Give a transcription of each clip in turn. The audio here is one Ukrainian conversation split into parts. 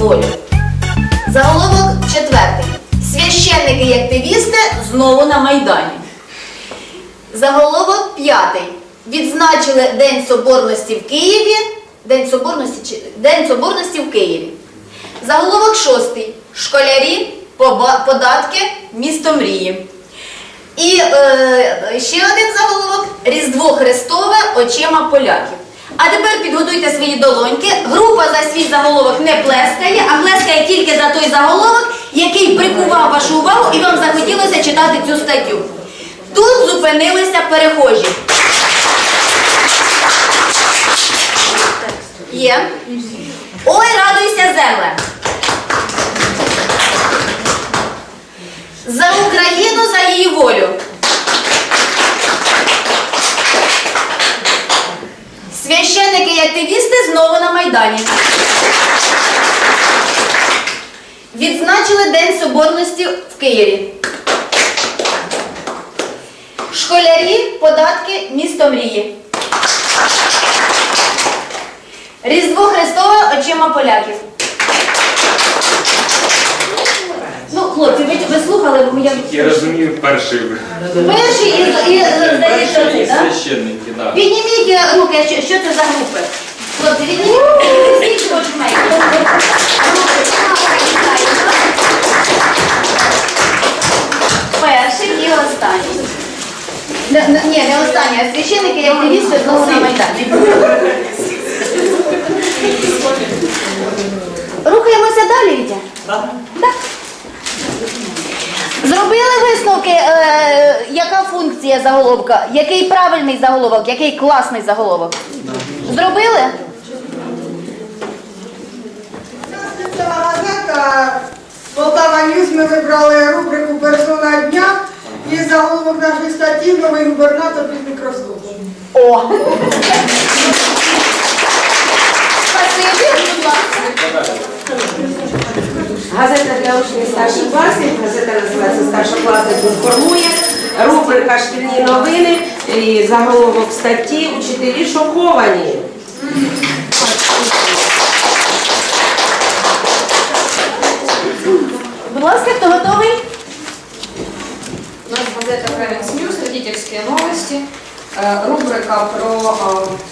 волю. Заголовок четвертий. Священники і активісти знову на Майдані. Заголовок п'ятий. Відзначили День Соборності в Києві. День Соборності. День Соборності в Києві. Заголовок шостий. Школярі, податки, місто мрії. І е, ще один заголовок Різдво Христове очима поляків. А тепер підготуйте свої долоньки. Група за свій заголовок не плескає, а плескає тільки за той заголовок, який прикував вашу увагу і вам захотілося читати цю статтю. Тут зупинилися перехожі. Є. Ой, радуйся, земле. За Україну, за її волю. Священники і активісти знову на Майдані. Відзначили День Соборності в Києві. Школярі, податки, місто мрії. Різдво Христове очима поляків. Ну, хлопці, ви, ви слухали, бо я Я розумію перший перший і, і, і перший і так? священники, так. Підніміть е, руки, що, що це за групи? Хлопці, відніміть, візьміть почмейк. Перший і останній. Не, не, ні, не останній, а священники і активісти знову на Майдані. Рухаємося далі, Вітя? Так. Зробили висновки, е, яка функція заголовка, який правильний заголовок, який класний заголовок? Зробили? Це газета Полтава Ньюз ми вибрали рубрику Персона дня і заголовок нашої статті новий губернатор під мікроскопом. О! Спасибі, будь ласка. Газета для учнів старших класів, газета називається Старша класник інформує. Рубрика Шкільні новини і заголовок статті Учителі шоковані. Будь ласка, хто готовий? У нас газета Parents News, родительские новости, Е, рубрика про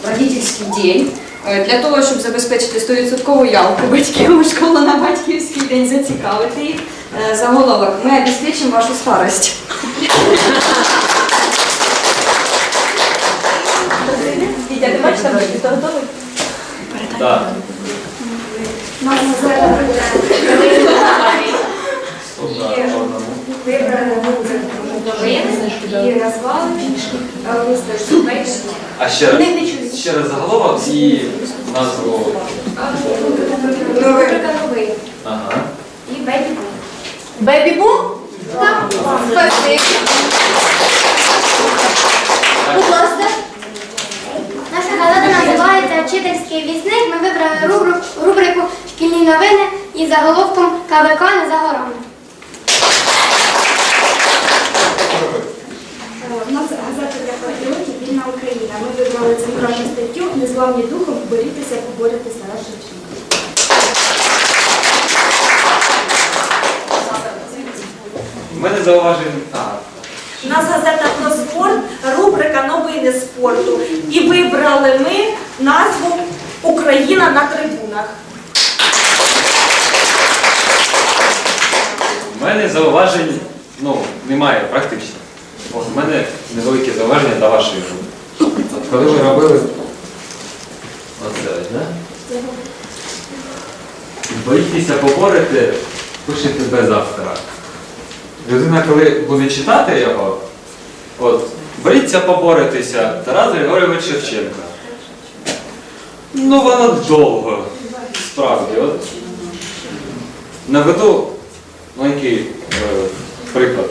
е, родительський день. Е, Для того, щоб забезпечити 100% явку батьків у школу на батьківський день, зацікавити їх. Е, Заголовок Ми обезпечимо вашу старость. Вітя, ти бачиш там, хто готовий? Так. Вибрали і назвали е. А ще раз. Ще раз заголовок і назву. Ага. і. Бебі-бум? Так. Спасибі. Будь ласка. Наша газета називається Вчительський вісник. Ми вибрали рубрику Шкільні новини із заголовком КВК не за горами. У нас газета для патріотів Вільна Україна. Ми вибрали центральну статтю Незламні духом борітися, поборотися на Шевченка. У мене зауважень. Так. У нас газета про спорт, рубрика Новини спорту. І вибрали ми назву Україна на трибунах. У мене зауважень ну, немає практично. От у мене невелике зауваження до вашої групи. Коли ви робили оце, да? боїтеся поборити, пишете без автора. Людина, коли буде читати його, от, боріться поборитися Тарас Григорьович Шевченко. Ну, воно довго, справді. От, наведу маленький е, приклад.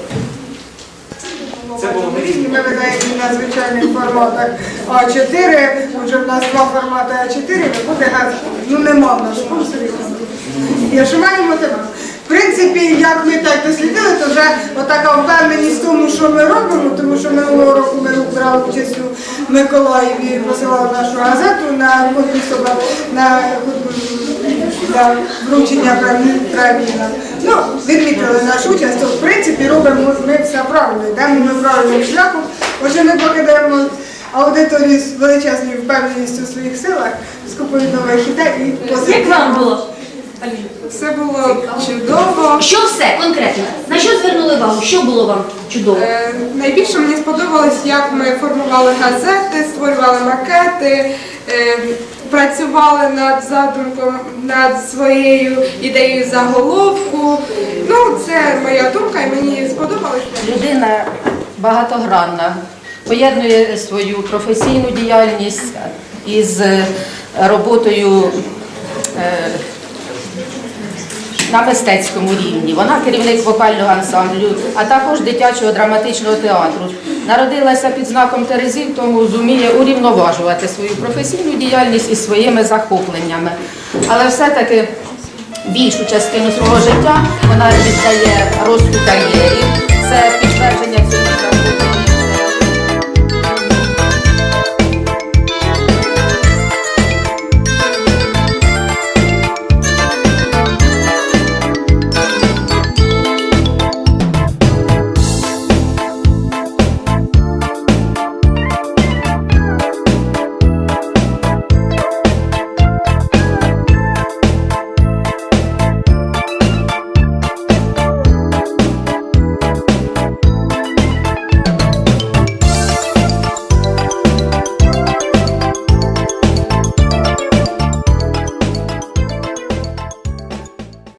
Це було. Різні ми видаємо на звичайних форматах А4, вже в нас два формати А4, виходить газета. Ну нема в нас спонсорів. Я що маємо тебе. В принципі, як ми так дослідили, то вже отака впевненість в тому, що ми робимо, тому що минулого року ми брали участь у Миколаєві, посилали нашу газету на на для вручення премії. Ну, відмітили нашу участь, то в принципі робимо ми все правильно, йдемо ми правильним шляхом, отже ми покидаємо аудиторію з величезною впевненістю у своїх силах, з купою нових ідей і позитивів. Як вам було? Все було чудово. Що все конкретно? На що звернули увагу? Що було вам чудово? Е, Найбільше мені сподобалось, як ми формували газети, створювали макети, е, працювали над задумком, над своєю ідеєю заголовку. Ну, це моя думка, і мені сподобалося. Людина багатогранна, поєднує свою професійну діяльність із е, роботою е, на мистецькому рівні. Вона керівник вокального ансамблю, а також дитячого драматичного театру. Народилася під знаком Терезів, тому зуміє урівноважувати свою професійну діяльність із своїми захопленнями. Але все-таки більшу частину свого життя вона віддає росту кар'єрі. Це підтвердження захоплення